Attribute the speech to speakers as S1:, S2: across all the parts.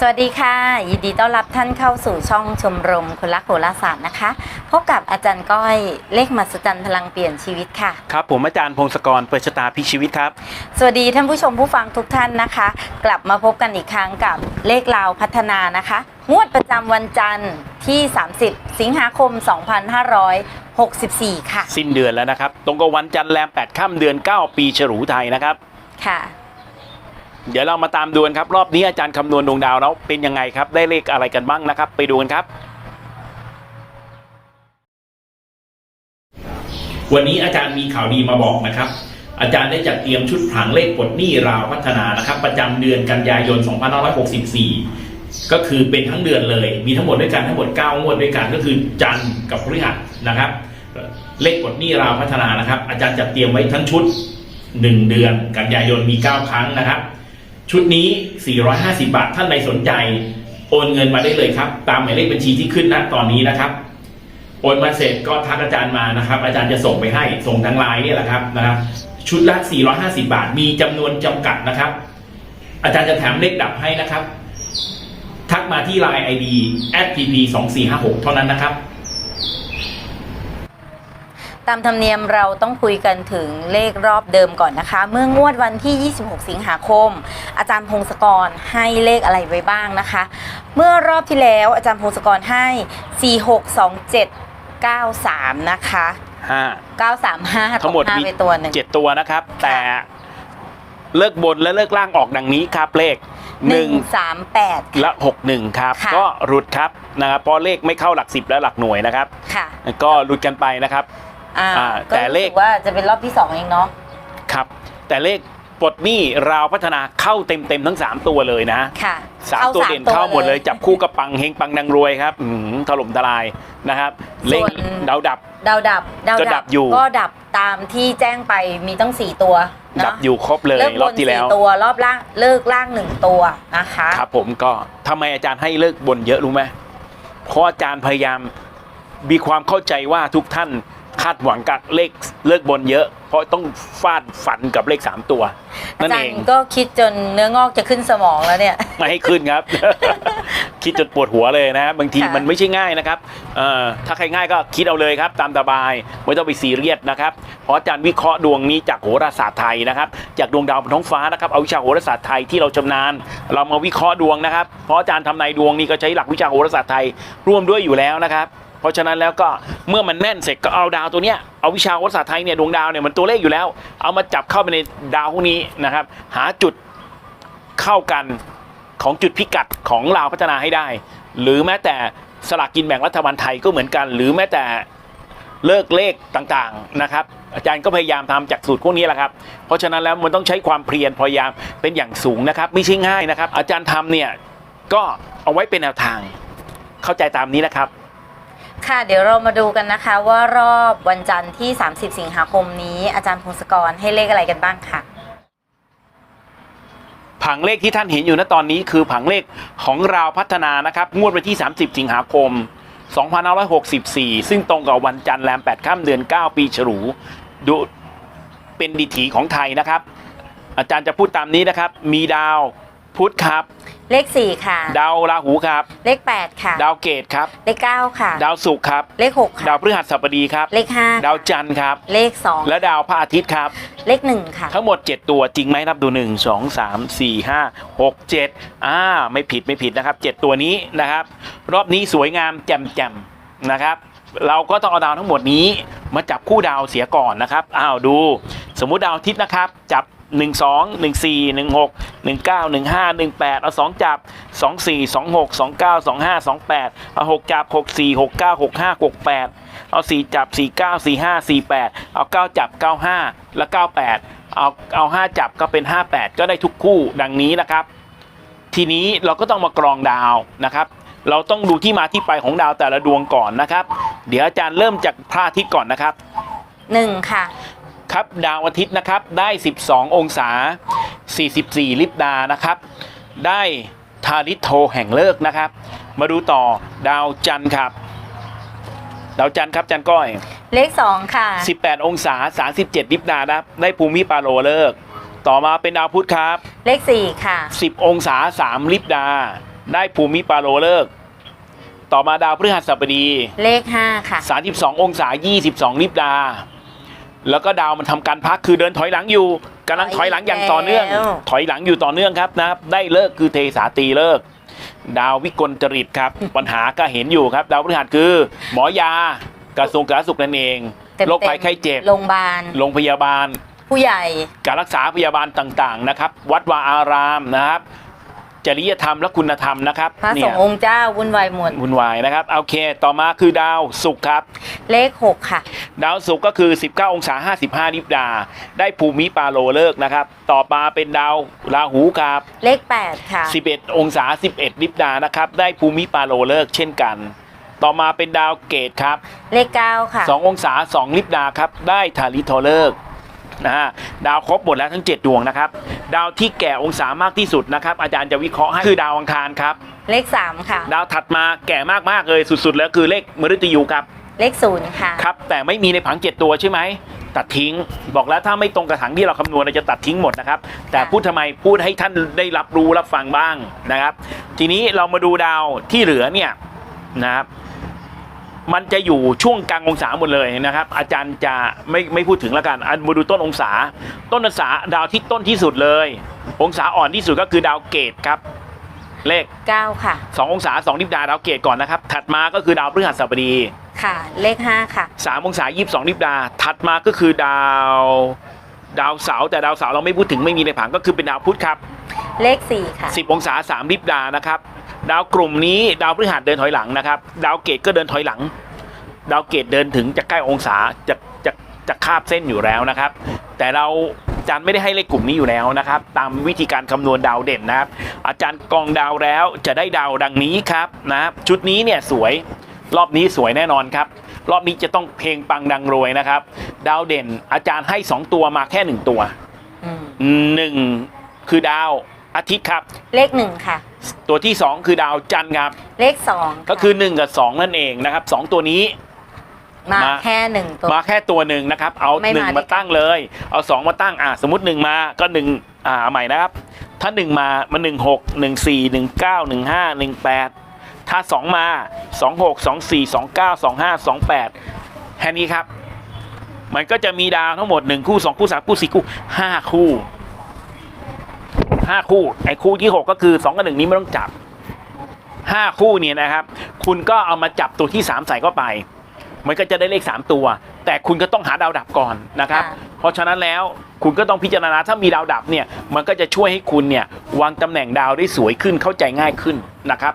S1: สวัสดีค่ะ ยินดีต้อนรับท่านเข้าสู่ช่องชมรมคนรักโหราศาสตร์นะคะ พบกับอาจารย์ก้อยเลขมหัศจรรย์พลังเปลี่ยนชีวิตค่ะ
S2: ครับ ผมอาจารย์พงศกรเปิดชะตาพลิกชีวิตครับ
S1: สวัสดีท่านผู้ชมผู้ฟังทุกท่านนะคะ กลับมาพบกันอีกครั้งกับเลขลาวพัฒนานะคะ งวดประจำวันจันทร์ที่ 30 สิงหาคม 2564 ค่ะ
S2: สิ้นเดือนแล้วนะครับ ตรงกับวันจันทร์แรม8ค่ำเดือน 9 ปีฉลูไทยนะครับ
S1: ค่ะ
S2: เดี๋ยวเรามาตามดูกันครับ รอบนี้อาจารย์คำนวณดวงดาวแล้วเป็นยังไงครับ ได้เลขอะไรกันบ้างนะครับ ไปดูกันครับ วันนี้อาจารย์มีข่าวดีมาบอกนะครับ อาจารย์ได้จัดเตรียมชุดผังเลขปลดหนี้ราวพัฒนานะครับ ประจำเดือนกันยายน 2564 ก็คือเป็นทั้งเดือนเลย มีทั้งหมดด้วยกันทั้งหมด 9 งวดด้วยกันก็คือจันทร์กับพฤหัสนะครับ เลขปลดหนี้ราวพัฒนานะครับ อาจารย์จัดเตรียมไว้ทั้งชุด 1 เดือน กันยายนมี 9 ครั้งนะครับ ชุดนี้ 450 บาท ท่านใดสนใจ โอนเงินมาได้เลยครับ ตามหมายเลขบัญชีที่ขึ้นณตอนนี้นะครับ โอนมาเสร็จก็ทักอาจารย์มานะครับ อาจารย์จะส่งไปให้ ส่งทางไลน์นี่แหละครับนะครับ ชุดละ 450 บาท มีจำนวนจำกัดนะครับ อาจารย์จะแถมเลขดับให้นะครับ ทักมาที่ Line ID @pp 2 4 5 6 เท่านั้นนะครับ
S1: ตามธรรมเนียมเราต้องคุยกันถึงเลขรอบเดิมก่อนนะคะ เมื่องวดวันที่ 26 สิงหาคม อาจารย์พงศกรให้เลขอะไรไว้บ้างนะคะ เมื่อรอบที่แล้วอาจารย์พงศกรให้ 462793 นะคะ
S2: 5
S1: 935
S2: ทั้งหมด
S1: ตก
S2: มี
S1: 5ไปตัวหนึ่ง
S2: เจ็ดตัวนะครับ แต่เลิกบนและเลิกล่างออกดังนี้ครับเลข
S1: 138
S2: และ61ครับ
S1: ค่ะ
S2: ก็หลุดครับนะครับเพราะเลขไม่เข้าหลักสิบและหลักหน่วยนะครับ
S1: ค่ะ
S2: ก็หลุดกันไปนะครับ
S1: อ่า
S2: อ่า
S1: ก็
S2: แต่เลข
S1: รู้สึกว่าจะเป็นรอบที่2เองเนาะ
S2: ครับ แต่เลขปลดหนี้ราวพัฒนาเข้าเต็มๆทั้ง 3 ตัวเลยนะ
S1: ค่ะ
S2: สามตัวเด่นเข้าหมดเลยจับคู่กับปังเฮงปังดังรวยครับอื้อหือถล่มทลายนะครับ เลข
S1: ส่วน
S2: ดาวดับ
S1: ดาวดับดาว
S2: ก็ดับอยู่
S1: ก็ดับตามที่แจ้งไปมีตั้ง4ตัวเนอะ
S2: ดับอยู่ครบเลย
S1: เลิก
S2: ร
S1: บ
S2: อบ
S1: น
S2: ที่แล้ว
S1: สี่ตัวรอบล่างเลิกล่างหนึ่งตัวนะคะ
S2: ครับผมก็ทำไมอาจารย์ให้เลิกบนเยอะรู้ไหมเพราะอาจารย์พยายามมีความเข้าใจว่าทุกท่าน คาดหวังกับเลขเลิกบนเยอะ เพราะต้องฟาดฝันกับเลขสามตัว
S1: อา
S2: นั่น
S1: จาร
S2: เอง
S1: ย์ก็คิดจนเนื้องอกจะขึ้นสมองแล้วเนี่ย
S2: ไม่ให้ขึ้นครับ คิดจนปวดหัวเลยนะ บางที
S1: ค่ะ
S2: มันไม่ใช่ง่ายนะครับเอ่อถ้าใครง่ายก็คิดเอาเลยครับ ตามสบายไม่ต้องไปซีเรียสนะครับเพราะอาจารย์วิเคราะห์ดวงนี้จากโหราศาสตร์ไทยนะครับ จากดวงดาวบนท้องฟ้านะครับเอาวิชาโหราศาสตร์ไทยที่เราชำนาญ เรามาวิเคราะห์ดวงนะครับเพราะอาจารย์ทำนายดวงนี้ก็ใช้หลักวิชาโหราศาสตร์ไทยร่วมด้วยอยู่แล้วนะครับ เพราะฉะนั้นแล้วก็เมื่อมันแม่นเสร็จก็เอาดาวตัวเนี้ยเอาวิชาโหราศาสตร์ไทยเนี่ยดวงดาวเนี่ยมันตัวเลขอยู่แล้ว เอามาจับเข้าไปในดาวพวกนี้นะครับ หาจุดเข้ากันของจุดพิกัดของลาวพัฒนาให้ได้ หรือแม้แต่สลากกินแบ่งรัฐบาลไทยก็เหมือนกัน หรือแม้แต่เลิกเลขต่างๆนะครับ อาจารย์ก็พยายามทำจากสูตรพวกนี้แหละครับ เพราะฉะนั้นแล้วมันต้องใช้ความเพียรพยายามเป็นอย่างสูงนะครับ ไม่ใช่ง่ายนะครับ อาจารย์ทำเนี่ยก็เอาไว้เป็นแนวทางเข้าใจตามนี้นะครับ
S1: ค่ะเดี๋ยวเรามาดูกันนะคะว่ารอบวันจันทร์ที่ 30 สิงหาคมนี้อาจารย์พงศกรให้เลขอะไรกันบ้างค่ะ
S2: ผังเลขที่ท่านเห็นอยู่ณตอนนี้คือผังเลขของราวพัฒนานะครับ งวดวันที่ 30 สิงหาคม 2564 ซึ่งตรงกับวันจันทร์แรม8ค่ำเดือน 9 ปีฉลูดูเป็นดิถีของไทยนะครับ อาจารย์จะพูดตามนี้นะครับ มีดาว พุธครับ
S1: เลข4ค่ะ
S2: ดาวราหูครับ
S1: เลข8ค่ะ
S2: ดาวเกตครับ
S1: เลข9ค่ะ
S2: ดาวศุกร์ครับ
S1: เลข6ค่ะ
S2: ดาวพฤหัสบดีครับ
S1: เลข5
S2: ดาวจันทร์ครับ
S1: เลข2
S2: และดาวพระอาทิตย์ครับ
S1: เลข1ค่ะ
S2: ทั้งหมด 7 ตัวจริงไหมนับดู 1 2 3 4 5 6 7อ่าไม่ผิดไม่ผิดนะครับ 7 ตัวนี้นะครับ รอบนี้สวยงามแจ่มแจ่มๆนะครับ เราก็ต้องเอาดาวทั้งหมดนี้ มาจับคู่ดาวเสียก่อนนะครับอ้าวดู สมมุติดาวอาทิตย์นะครับ จับ 1 2 1 4 1 6 1 9 1 5 1 8เอา2จับ2 4 2 6 2 9 2 5 2 8เอา6จับ6 4 6 9 6 5 6 8เอา4จับ4 9 4 5 4 8เอา9จับ95และ98เอาเอา5จับก็เป็น58ก็ได้ทุกคู่ดังนี้นะครับ ทีนี้เราก็ต้องมากรองดาวนะครับ เราต้องดูที่มาที่ไปของดาวแต่ละดวงก่อนนะครับ เดี๋ยวอาจารย์เริ่มจากพระอาทิตย์ก่อนนะครับ
S1: 1ค่ะ
S2: ครับ ดาวอาทิตย์นะครับได้ 12 องศา 44 ลิบดานะครับ ได้ทาริโทแห่งเลิกษ์นะครับ มาดูต่อดาวจันทร์ครับ ดาวจันทร์ครับจันทร์ก้อย
S1: เลข 2 ค่ะ
S2: 18 องศา 37 ลิบดานะครับได้ภูมิปาโลเลิกษ์ต่อมาเป็นดาวพุธครับ
S1: เลข 4 ค่ะ
S2: 10 องศา 3 ลิบดา ได้ภูมิปาโลเลิกษ์ต่อมาดาวพฤหัสบดี
S1: เลขห้าค่ะ
S2: 32 องศา 22 ลิบดา แล้วก็ดาวมันทำการพักคือเดินถอยหลังอยู่กำลังถอยหลังอย่างต่อเนื่อง
S1: แล้ว
S2: ถอยหลังอยู่ต่อเนื่องครับนะครับได้เลิกคือเทสาตรีเลิก ดาววิกลจริตครับ ปัญหาก็เห็นอยู่ครับ ดาวพฤหัสคือ หมอยากระทรวงสาธารณสุขนั่นเอง
S1: เต็มๆ
S2: โรคภัยไข้เจ็บ
S1: โรงพยาบาล
S2: โรงพยาบาล
S1: ผู้ใหญ่
S2: การรักษาพยาบาลต่างๆนะครับ วัดวาอารามนะครับ จริยธรรมและคุณธรรมนะครับ
S1: พระส
S2: เนี่
S1: ง
S2: ย
S1: ฆ์องค์เจ้าวุ่นวายหมด
S2: วุ่นวายนะครับโอเค ต่อมาคือดาวศุกร์ครับ
S1: เลขหกค่ะ
S2: ดาวศุกร์ก็คือ 19 องศา 55ลิบดา ได้ภูมิปาโลเลิกษ์นะครับ ต่อมาเป็นดาวราหูครับ
S1: เลขแปดค่ะ
S2: 11 องศา 11ลิบดานะครับ ได้ภูมิปาโลเลิกษ์เช่นกัน ต่อมาเป็นดาวเกตครับ
S1: เลขเก้าค่ะ
S2: 2 องศา2ลิบดาครับ ได้ทาริโทเลิกษ์นะฮะ ดาวครบหมดแล้วทั้ง 7 ดวงนะครับ ดาวที่แก่องศามากที่สุดนะครับ อาจารย์จะวิเคราะห์ให้คือดาวอังคารครับ
S1: เลขสามค่ะ
S2: ดาวถัดมาแก่มากๆเลยสุดๆแล้วคือเลขมฤตยูครับ
S1: เลขศูนย์ค่ะ
S2: ครับ แต่ไม่มีในผังเจ็ดตัวใช่ไหม ตัดทิ้ง บอกแล้วถ้าไม่ตรงกับถังที่เราคำนวณเราจะตัดทิ้งหมดนะครับ แต่
S1: ค่ะ
S2: พูดทำไมพูดให้ท่านได้รับรู้รับฟังบ้างนะครับ ทีนี้เรามาดูดาวที่เหลือเนี่ยนะครับ มันจะอยู่ช่วงกลางองศาหมดเลยนะครับ อาจารย์จะไม่ไม่พูดถึงแล้วกันอันมาดูต้นองศา ต้นองศาดาวที่ต้นที่สุดเลย องศาอ่อนที่สุดก็คือดาวเกตครับ เลข
S1: เก้าค่ะ
S2: 2 องศา2ลิบดาดาวเกตก่อนนะครับ ถัดมาก็คือดาวพฤหัสบดี
S1: ค่ะ เลขห้าค่ะ
S2: สามองศายี่สิบสองลิบดา ถัดมาก็คือดาว ดาวเสาร์แต่ดาวเสาร์เราไม่พูดถึงไม่มีในผังก็คือเป็นดาวพุธครับ
S1: เลขสี่ค่ะ
S2: สิบองศาสามลิบดานะครับ ดาวกลุ่มนี้ดาวพฤหัสเดินถอยหลังนะครับ ดาวเกตก็เดินถอยหลัง ดาวเกตเดินถึงจะใกล้องศาจะจะจะคาบเส้นอยู่แล้วนะครับ แต่เราอาจารย์ไม่ได้ให้เลขกลุ่มนี้อยู่แล้วนะครับ ตามวิธีการคำนวณดาวเด่นนะครับ อาจารย์กองดาวแล้วจะได้ดาวดังนี้ครับนะครับชุดนี้เนี่ยสวยรอบนี้สวยแน่นอนครับ รอบนี้จะต้องเพลงปังดังรวยนะครับ ดาวเด่นอาจารย์ให้ 2 ตัวมาแค่ 1 ตัว
S1: อืม
S2: หนึ่งคือดาว อาทิตย์ครับ
S1: เลขหนึ่งค่ะ
S2: ตัวที่ 2 คือดาวจันทร์ครับ
S1: เลขสอง
S2: ก็คือ 1 กับ 2 นั่นเองนะครับสองตัวนี้
S1: มา
S2: มา
S1: แค่หนึ่งตัว
S2: มาแค่ตัวหนึ่งนะครับ เอา
S1: ไม่
S2: หนึ่ง
S1: มา
S2: มาตั้งเลย เอาสองมาตั้งอะสมมติหนึ่งมาก็หนึ่งอ่าเอาใหม่นะครับ ถ้าหนึ่งมามันหนึ่งหกหนึ่งสี่หนึ่งเก้าหนึ่งห้าหนึ่งแปดถ้าสองมาสองหกสองสี่สองเก้าสองห้าสองแปดแค่นี้ครับ มันก็จะมีดาวทั้งหมดหนึ่งคู่สองคู่สามคู่สี่คู่ห้าคู่ ห้าคู่ไอ้คู่ที่หกก็คือสองกับหนึ่งนี้ไม่ต้องจับห้าคู่เนี่ยนะครับ คุณก็เอามาจับตัวที่สามใส่เข้าไป มันก็จะได้เลข3ตัว แต่คุณก็ต้องหาดาวดับก่อนนะครับ
S1: ค่ะ
S2: เพราะฉะนั้นแล้วคุณก็ต้องพิจารณาถ้ามีดาวดับเนี่ยมันก็จะช่วยให้คุณเนี่ยวางตำแหน่งดาวได้สวยขึ้นเข้าใจง่ายขึ้นนะครับ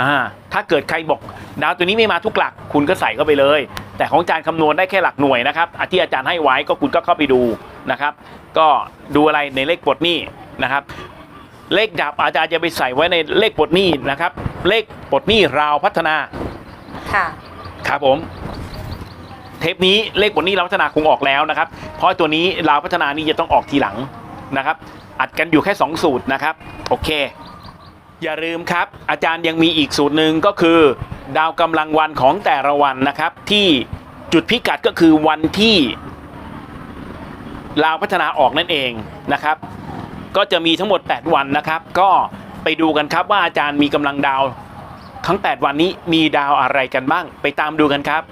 S2: อ่าถ้าเกิดใครบอกดาวตัวนี้ไม่มาทุกหลัก คุณก็ใส่เข้าไปเลย แต่ของอาจารย์คำนวณได้แค่หลักหน่วยนะครับอะที่อาจารย์ให้ไว้ก็คุณก็เข้าไปดูนะครับ ก็ดูอะไรในเลขปลดหนี้นะครับ เลขดับอาจารย์จะไปใส่ไว้ในเลขปลดหนี้นะครับ เลขปลดหนี้ราวพัฒนา
S1: ค่ะ
S2: ครับผม เทปนี้เลขบทนี้เราพัฒนาคงออกแล้วนะครับ เพราะตัวนี้เราพัฒนานี่จะต้องออกทีหลังนะครับ อัดกันอยู่แค่ 2 สูตรนะครับ โอเค อย่าลืมครับ อาจารย์ยังมีอีกสูตรหนึ่งก็คือ ดาวกำลังวันของแต่ละวันนะครับ ที่จุดพิกัดก็คือวันที่ลาวพัฒนาออกนั่นเองนะครับ ก็จะมีทั้งหมด 8 วันนะครับ ก็ไปดูกันครับว่าอาจารย์มีกำลังดาว ทั้ง 8 วันนี้มีดาวอะไรกันบ้าง ไปตามดูกันครับ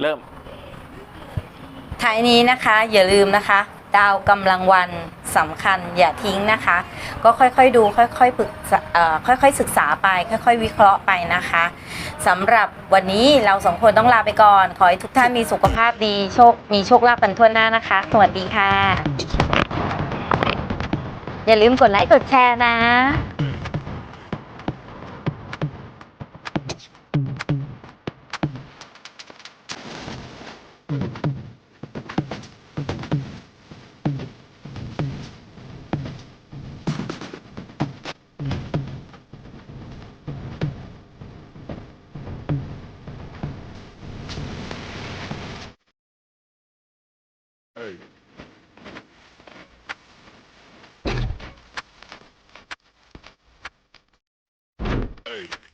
S2: เริ่ม
S1: ท้ายนี้นะคะอย่าลืมนะคะ ดาวกำลังวันสำคัญอย่าทิ้งนะคะ ก็ค่อยๆดูค่อยๆฝึกษาเอ่อค่อยๆศึกษาไป ค่อยๆ วิเคราะห์ไปนะคะสำหรับวันนี้เราสองคนต้องลาไปก่อน ขอให้ทุกท่านมีสุขภาพดีโชคมีโชคลาภกันทั่วหน้านะคะ สวัสดีค่ะ อย่าลืมกดไลค์กดแชร์นะ
S3: way.